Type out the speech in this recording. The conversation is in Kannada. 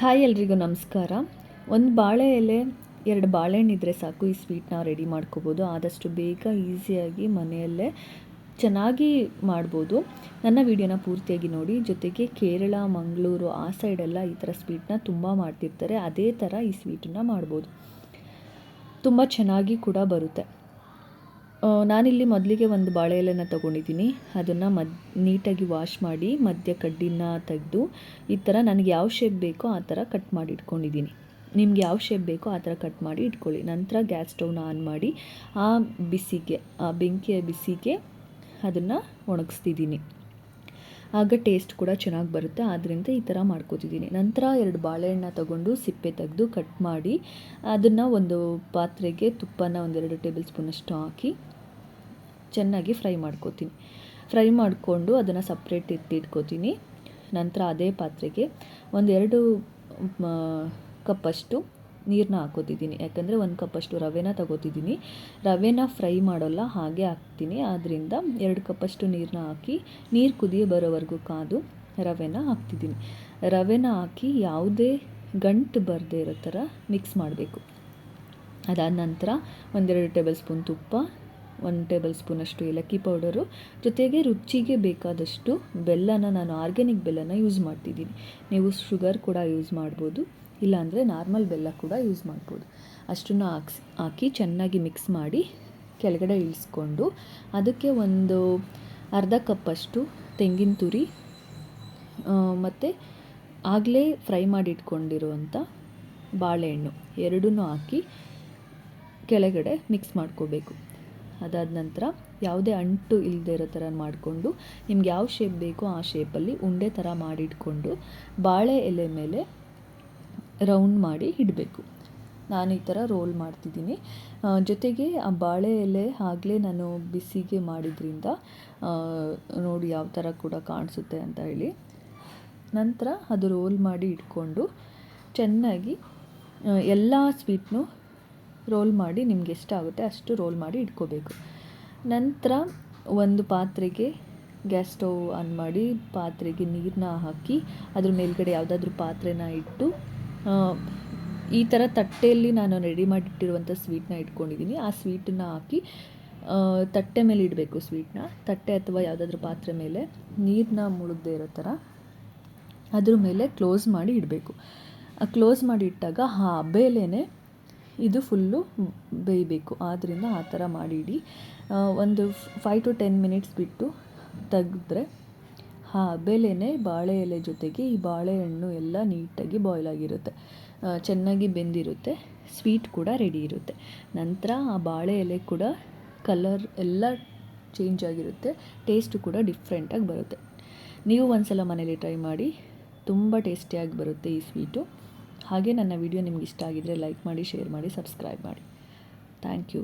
ಹಾಯ್ ಎಲ್ರಿಗೂ ನಮಸ್ಕಾರ. ಒಂದು ಬಾಳೆ ಎಲೆ, ಎರಡು ಬಾಳೆಹಣ್ಣು ಇದ್ದರೆ ಸಾಕು ಈ ಸ್ವೀಟ್ನ ರೆಡಿ ಮಾಡ್ಕೋಬೋದು. ಆದಷ್ಟು ಬೇಗ, ಈಸಿಯಾಗಿ ಮನೆಯಲ್ಲೇ ಚೆನ್ನಾಗಿ ಮಾಡ್ಬೋದು. ನನ್ನ ವಿಡಿಯೋನ ಪೂರ್ತಿಯಾಗಿ ನೋಡಿ. ಜೊತೆಗೆ ಕೇರಳ, ಮಂಗಳೂರು, ಆ ಸೈಡೆಲ್ಲ ಈ ಥರ ಸ್ವೀಟ್ನ ತುಂಬ ಮಾಡ್ತಿರ್ತಾರೆ. ಅದೇ ಥರ ಈ ಸ್ವೀಟನ್ನು ಮಾಡ್ಬೋದು. ತುಂಬ ಚೆನ್ನಾಗಿ ಕೂಡ ಬರುತ್ತೆ. ನಾನಿಲ್ಲಿ ಮೊದಲಿಗೆ ಒಂದು ಬಾಳೆ ಎಲೆನ ತೊಗೊಂಡಿದ್ದೀನಿ. ಅದನ್ನು ಮದ್, ನೀಟಾಗಿ ವಾಶ್ ಮಾಡಿ, ಮಧ್ಯ ಕಡ್ಡಿನ ತೆಗೆದು, ಈ ಥರ ನನಗೆ ಯಾವ ಶೇಪ್ ಬೇಕೋ ಆ ಥರ ಕಟ್ ಮಾಡಿ ಇಟ್ಕೊಂಡಿದ್ದೀನಿ. ನಿಮ್ಗೆ ಯಾವ ಶೇಪ್ ಬೇಕೋ ಆ ಥರ ಕಟ್ ಮಾಡಿ ಇಟ್ಕೊಳ್ಳಿ. ನಂತರ ಗ್ಯಾಸ್ ಸ್ಟೌವ್ನ ಆನ್ ಮಾಡಿ, ಆ ಬಿಸಿಗೆ, ಆ ಬೆಂಕಿಯ ಬಿಸಿಗೆ ಅದನ್ನು ಒಣಗಿಸ್ತಿದ್ದೀನಿ. ಆಗ ಟೇಸ್ಟ್ ಕೂಡ ಚೆನ್ನಾಗಿ ಬರುತ್ತೆ. ಆದ್ದರಿಂದ ಈ ಥರ ಮಾಡ್ಕೋತಿದ್ದೀನಿ ನಂತರ ಎರಡು ಬಾಳೆಹಣ್ಣ ತಗೊಂಡು ಸಿಪ್ಪೆ ತೆಗೆದು ಕಟ್ ಮಾಡಿ ಅದನ್ನು ಒಂದು ಪಾತ್ರೆಗೆ ತುಪ್ಪನ ಒಂದೆರಡು ಟೇಬಲ್ ಸ್ಪೂನಷ್ಟು ಹಾಕಿ ಚೆನ್ನಾಗಿ ಫ್ರೈ ಮಾಡ್ಕೋತೀನಿ. ಫ್ರೈ ಮಾಡಿಕೊಂಡು ಅದನ್ನು ಸಪ್ರೇಟ್ ಎತ್ತಿಟ್ಕೋತೀನಿ ನಂತರ ಅದೇ ಪಾತ್ರೆಗೆ ಒಂದೆರಡು ಕಪ್ಪಷ್ಟು ನೀರನ್ನ ಹಾಕೋತಿದ್ದೀನಿ. ಯಾಕಂದರೆ ಒಂದು ಕಪ್ಪಷ್ಟು ರವೆನ ತಗೋತಿದ್ದೀನಿ. ರವೆನ ಫ್ರೈ ಮಾಡೋಲ್ಲ ಹಾಗೆ ಹಾಕ್ತೀನಿ. ಆದ್ದರಿಂದ ಎರಡು ಕಪ್ಪಷ್ಟು ನೀರನ್ನ ಹಾಕಿ ನೀರು ಕುದಿಯ ಬರೋವರೆಗೂ ಕಾದು ರವೆನ ಹಾಕ್ತಿದ್ದೀನಿ. ರವೆನ ಹಾಕಿ ಯಾವುದೇ ಗಂಟು ಬರದೇ ಇರೋ ಥರ ಮಿಕ್ಸ್ ಮಾಡಬೇಕು. ಅದಾದ ನಂತರ ಒಂದೆರಡು ಟೇಬಲ್ ಸ್ಪೂನ್ ತುಪ್ಪ ಒಂದು ಟೇಬಲ್ ಸ್ಪೂನಷ್ಟು ಏಲಕ್ಕಿ ಪೌಡರು. ಜೊತೆಗೆ ರುಚಿಗೆ ಬೇಕಾದಷ್ಟು ಬೆಲ್ಲನ, ನಾನು ಆರ್ಗ್ಯಾನಿಕ್ ಬೆಲ್ಲನ ಯೂಸ್ ಮಾಡ್ತಿದ್ದೀನಿ. ನೀವು ಶುಗರ್ ಕೂಡ ಯೂಸ್ ಮಾಡ್ಬೋದು, ಇಲ್ಲಾಂದರೆ ನಾರ್ಮಲ್ ಬೆಲ್ಲ ಕೂಡ ಯೂಸ್ ಮಾಡ್ಬೋದು. ಅಷ್ಟನ್ನು ಹಾಕ್ಸಿ, ಹಾಕಿ ಚೆನ್ನಾಗಿ ಮಿಕ್ಸ್ ಮಾಡಿ ಕೆಳಗಡೆ ಇಳಿಸ್ಕೊಂಡು ಅದಕ್ಕೆ ಒಂದು ಅರ್ಧ ಕಪ್ಪಷ್ಟು ತೆಂಗಿನ ತುರಿ ಮತ್ತು ಆಗಲೇ ಫ್ರೈ ಮಾಡಿ ಇಟ್ಕೊಂಡಿರುವಂಥ ಬಾಳೆಹಣ್ಣು ಎರಡನ್ನೂ ಹಾಕಿ ಕೆಳಗಡೆ ಮಿಕ್ಸ್ ಮಾಡ್ಕೋಬೇಕು. ಅದಾದ ನಂತರ ಯಾವುದೇ ಅಂಟು ಇಲ್ಲದೆ ಇರೋ ಥರ ಮಾಡಿಕೊಂಡು ನಿಮ್ಗೆ ಯಾವ ಶೇಪ್ ಬೇಕೋ ಆ ಶೇಪಲ್ಲಿ ಉಂಡೆ ಥರ ಮಾಡಿಟ್ಕೊಂಡು ಬಾಳೆ ಎಲೆ ಮೇಲೆ ರೌಂಡ್ ಮಾಡಿ ಇಡಬೇಕು. ನಾನು ಈ ಥರ ರೋಲ್ ಮಾಡ್ತಿದ್ದೀನಿ. ಜೊತೆಗೆ ಆ ಬಾಳೆ ಎಲೆ ಆಗಲೇ ನಾನು ಬಿಸಿಗೆ ಮಾಡಿದ್ರಿಂದ ನೋಡಿ ಯಾವ ಥರ ಕೂಡ ಕಾಣಿಸುತ್ತೆ ಅಂತ ಹೇಳಿ. ನಂತರ ಅದು ರೋಲ್ ಮಾಡಿ ಇಟ್ಕೊಂಡು ಚೆನ್ನಾಗಿ ಎಲ್ಲ ಸ್ವೀಟ್ನು ರೋಲ್ ಮಾಡಿ ನಿಮ್ಗೆ ಎಷ್ಟಾಗುತ್ತೆ ಅಷ್ಟು ರೋಲ್ ಮಾಡಿ ಇಟ್ಕೋಬೇಕು. ನಂತರ ಒಂದು ಪಾತ್ರೆಗೆ ಗ್ಯಾಸ್ ಸ್ಟವ್ ಆನ್ ಮಾಡಿ ಪಾತ್ರೆಗೆ ನೀರನ್ನ ಹಾಕಿ ಅದ್ರ ಮೇಲ್ಗಡೆ ಯಾವುದಾದ್ರೂ ಪಾತ್ರೆನ ಇಟ್ಟು ಈ ಥರ ತಟ್ಟೆಯಲ್ಲಿ ನಾನು ರೆಡಿ ಮಾಡಿಟ್ಟಿರುವಂಥ ಸ್ವೀಟ್ನ ಇಟ್ಕೊಂಡಿದ್ದೀನಿ ಆ ಸ್ವೀಟನ್ನ ಹಾಕಿ ತಟ್ಟೆ ಮೇಲೆ ಇಡಬೇಕು ಸ್ವೀಟ್ನ ತಟ್ಟೆ ಅಥವಾ ಯಾವುದಾದ್ರೂ ಪಾತ್ರೆ ಮೇಲೆ ನೀರನ್ನ ಮುಳುಗದೆ ಇರೋ ಥರ ಅದ್ರ ಮೇಲೆ ಕ್ಲೋಸ್ ಮಾಡಿ ಇಡಬೇಕು. ಕ್ಲೋಸ್ ಮಾಡಿ ಇಟ್ಟಾಗ ಆ ಬೇಳೆನೆ ಇದು ಫುಲ್ಲು ಬೇಯಬೇಕು. ಆದ್ದರಿಂದ ಆ ಥರ ಮಾಡಿಡಿ. ಒಂದು ಫೈವ್ ಟು ಟೆನ್ ಮಿನಿಟ್ಸ್ ಬಿಟ್ಟು ತೆಗೆದ್ರೆ ಹಾಂ, ಬೆಲೆನೇ ಬಾಳೆ ಎಲೆ ಜೊತೆಗೆ ಈ ಬಾಳೆಹಣ್ಣು ಎಲ್ಲ ನೀಟಾಗಿ ಬಾಯ್ಲ್ ಆಗಿರುತ್ತೆ. ಚೆನ್ನಾಗಿ ಬೆಂದಿರುತ್ತೆ. ಸ್ವೀಟ್ ಕೂಡ ರೆಡಿ ಇರುತ್ತೆ. ನಂತರ ಆ ಬಾಳೆ ಎಲೆ ಕೂಡ ಕಲರ್ ಎಲ್ಲ ಚೇಂಜ್ ಆಗಿರುತ್ತೆ. ಟೇಸ್ಟು ಕೂಡ ಡಿಫ್ರೆಂಟಾಗಿ ಬರುತ್ತೆ. ನೀವು ಒಂದು ಸಲ ಮನೇಲಿ ಟ್ರೈ ಮಾಡಿ. ತುಂಬ ಟೇಸ್ಟಿಯಾಗಿ ಬರುತ್ತೆ ಈ ಸ್ವೀಟು ಹಾಗೆ ನನ್ನ ವಿಡಿಯೋ ನಿಮ್ಗೆ ಇಷ್ಟ ಆಗಿದರೆ ಲೈಕ್ ಮಾಡಿ ಶೇರ್ ಮಾಡಿ ಸಬ್ಸ್ಕ್ರೈಬ್ ಮಾಡಿ. Thank you.